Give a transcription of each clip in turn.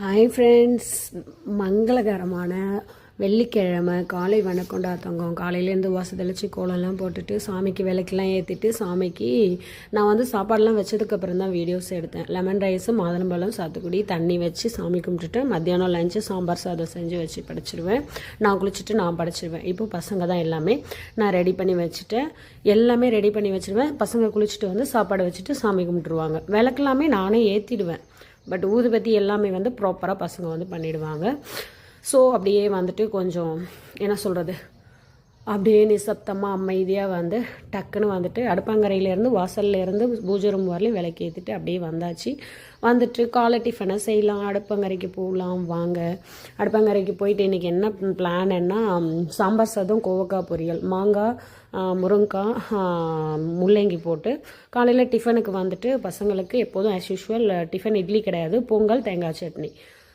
Hi friends மங்களகரமான வெள்ளிக்கிழமை காலை வணக்கம்டா காலையிலேருந்து வாச தெளித்து கோலம்லாம் போட்டுட்டு சாமிக்கு விளக்கெல்லாம் ஏற்றிட்டு சாமிக்கு நான் வந்து சாப்பாடெலாம் வச்சதுக்கப்புறம் தான் வீடியோஸ் எடுத்தேன். லெமன் ரைஸு மாதுளம்பழம் சாத்துக்குடி தண்ணி வச்சு சாமி கும்பிட்டுட்டு மத்தியானம் லஞ்சு சாம்பார் சாதம் செஞ்சு வச்சு படிச்சிருவேன். நான் குளிச்சுட்டு நான் படிச்சிருவேன். இப்போ பசங்க தான் எல்லாமே. நான் ரெடி பண்ணி வச்சுட்டேன் எல்லாமே ரெடி பண்ணி வச்சுருவேன். பசங்க குளிச்சுட்டு வந்து சாப்பாடு வச்சுட்டு சாமி கும்பிட்டுருவாங்க. விளக்கெல்லாமே நானே ஏற்றிடுவேன் பட் ஊதுபத்தி எல்லாமே வந்து ப்ராப்பராக பசங்க வந்து பண்ணிடுவாங்க. ஸோ அப்படியே வந்துட்டு கொஞ்சம் என்ன சொல்கிறது அப்படியே நிசப்தமாக அமைதியாக வந்து டக்குன்னு வந்துட்டு அடுப்பங்கரையிலேருந்து வாசல்லேருந்து பூஜை ரூம் வரலையும் விளக்கு ஏற்றிட்டு அப்படியே வந்தாச்சு. வந்துட்டு காலை டிஃபனை செய்யலாம் அடுப்பங்கரைக்கு போகலாம் வாங்க. அடுப்பங்கரைக்கு போயிட்டு இன்றைக்கி என்ன பிளான் என்ன சாம்பார் சாதம் கோவக்காய் பொரியல். மாங்காய் முருங்காய் முள்ளங்கி போட்டு காலையில் டிஃபனுக்கு வந்துட்டு பசங்களுக்கு எப்போதும் ஆஸ் யூஷுவல் டிஃபன் இட்லி கிடையாது பொங்கல் தேங்காய் சட்னி.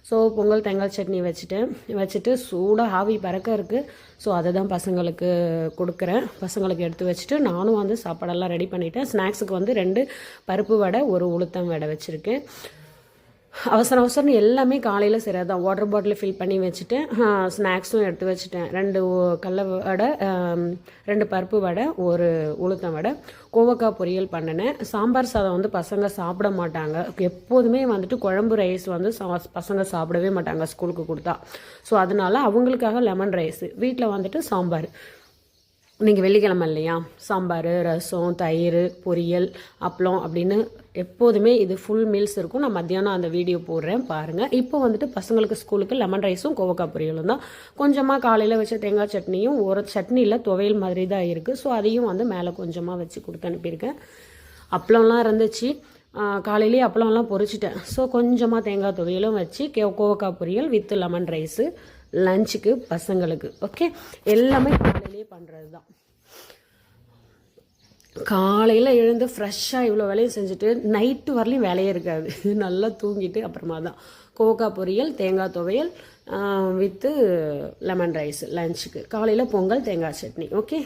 ஸோ பொங்கல் தேங்காய் சட்னி வச்சுட்டேன் வச்சுட்டு சூடாக ஆவி பறக்க இருக்குது ஸோ அதை தான் பசங்களுக்கு கொடுக்குறேன். பசங்களுக்கு எடுத்து வச்சுட்டு நானும் வந்து சாப்பாடெல்லாம் ரெடி பண்ணிவிட்டேன் ஸ்நாக்ஸுக்கு வந்து ரெண்டு பருப்பு வடை ஒரு உளுத்தம் வடை வச்சுருக்கேன். அவசர அவசரம் எல்லாமே காலையில் சரியாக தான் வாட்டர் பாட்டில் ஃபில் பண்ணி வச்சுட்டேன் ஸ்நாக்ஸும் எடுத்து வச்சுட்டேன். ரெண்டு கடல வடை ரெண்டு பருப்பு வடை ஒரு உளுத்தம் வடை கோவக்காய் பொரியல் பண்ணினேன். சாம்பார் சாதம் வந்து பசங்க சாப்பிட மாட்டாங்க. எப்போதுமே வந்துட்டு குழம்பு ரைஸ் வந்து பசங்க சாப்பிடவே மாட்டாங்க ஸ்கூலுக்கு கொடுத்தா. ஸோ அதனால அவங்களுக்காக லெமன் ரைஸ் வீட்டில் வந்துட்டு சாம்பார். நீங்கள் வெள்ளிக்கிழமை இல்லையா? சாம்பார் ரசம் தயிர் பொரியல் அப்பளம் அப்படின்னு எப்போதுமே இது ஃபுல் மீல்ஸ் இருக்கும். நான் மத்தியானம் அந்த வீடியோ போடுறேன். பாருங்கள் இப்போ வந்துட்டு பசங்களுக்கு ஸ்கூலுக்கு லெமன் ரைஸும் கோவக்காய் பொரியலும் தான். கொஞ்சமாக காலையில் வச்ச தேங்காய் சட்னியும் ஒரு சட்னியில் துவையல் மாதிரி தான் இருக்குது ஸோ அதையும் வந்து மேலே கொஞ்சமாக வச்சு கொடுத்து அனுப்பியிருக்கேன். அப்பளம்லாம் இருந்துச்சு. காலையிலேயே அப்பளம்லாம் பொரிச்சிட்டேன். ஸோ கொஞ்சமாக தேங்காய் துவையலும் வச்சு கே கோவக்காய் பொரியல் வித் லெமன் ரைஸு லஞ்சுக்கு பசங்களுக்கு ஓகே எல்லாமே காலையிலேயே பண்ணுறது தான் காலையில் எழுந்து ஃப்ரெஷ்ஷாக இவ்வளோ வேலையும் செஞ்சுட்டு நைட்டு வரலையும் வேலையே இருக்காது. நல்லா தூங்கிட்டு அப்புறமா தான் கோக்கா பொரியல் தேங்காய் துவையல் வித்து லெமன் ரைஸ் லஞ்சுக்கு காலையில் பொங்கல் தேங்காய் சட்னி ஓகே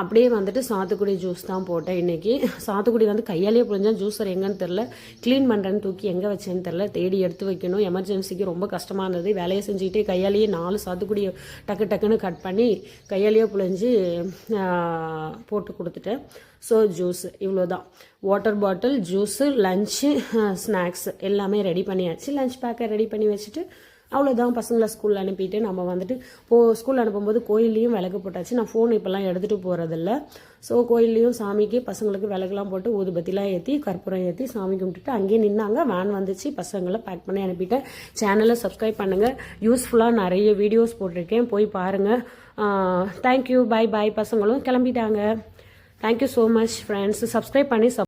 அப்படியே வந்துட்டு சாத்துக்குடி ஜூஸ் தான் போட்டேன் இன்றைக்கி சாத்துக்குடி வந்து கையாலேயே புரிஞ்சால் ஜூஸர் எங்கேன்னு தெரில க்ளீன் பண்ணுறேன்னு தூக்கி எங்கே வச்சேன்னு தெரில தேடி எடுத்து வைக்கணும். எமர்ஜென்சிக்கு ரொம்ப கஷ்டமாக இருந்தது. வேலையை செஞ்சுக்கிட்டே கையாலேயே நாலு சாத்துக்குடி டக்கு டக்குன்னு கட் பண்ணி கையாலேயே புழிஞ்சு போட்டு கொடுத்துட்டேன். ஸோ ஜூஸ் இவ்வளோ தான் water bottle juice lunch snacks எல்லாமே ரெடி பண்ணியாச்சு. லஞ்ச் பேக்கை ரெடி பண்ணி வச்சுட்டு அவ்வளோதான் பசங்களை ஸ்கூலில் அனுப்பிட்டு நம்ம வந்துட்டு போ ஸ்கூல் அனுப்பும்போது கோயில்லையும் விளக்கு போட்டாச்சு. நான் ஃபோன் இப்போல்லாம் எடுத்துகிட்டு போகிறதில்ல ஸோ கோயில்லையும் சாமிக்கு பசங்களுக்கு விளக்குலாம் போட்டு ஊதுபத்திலாம் ஏற்றி கற்பூரம் ஏற்றி சாமி கும்பிட்டுட்டு அங்கேயே நின்னாங்க. வேன் வந்துச்சு. பசங்களை பேக் பண்ணி அனுப்பிட்டேன். சேனலை சப்ஸ்கிரைப் பண்ணுங்கள் யூஸ்ஃபுல்லாக நிறைய வீடியோஸ் போட்டிருக்கேன். போய் பாருங்கள் தேங்க்யூ பாய் பாய் பசங்களும் கிளம்பிட்டாங்க. Thank you so much friends subscribe பண்ணி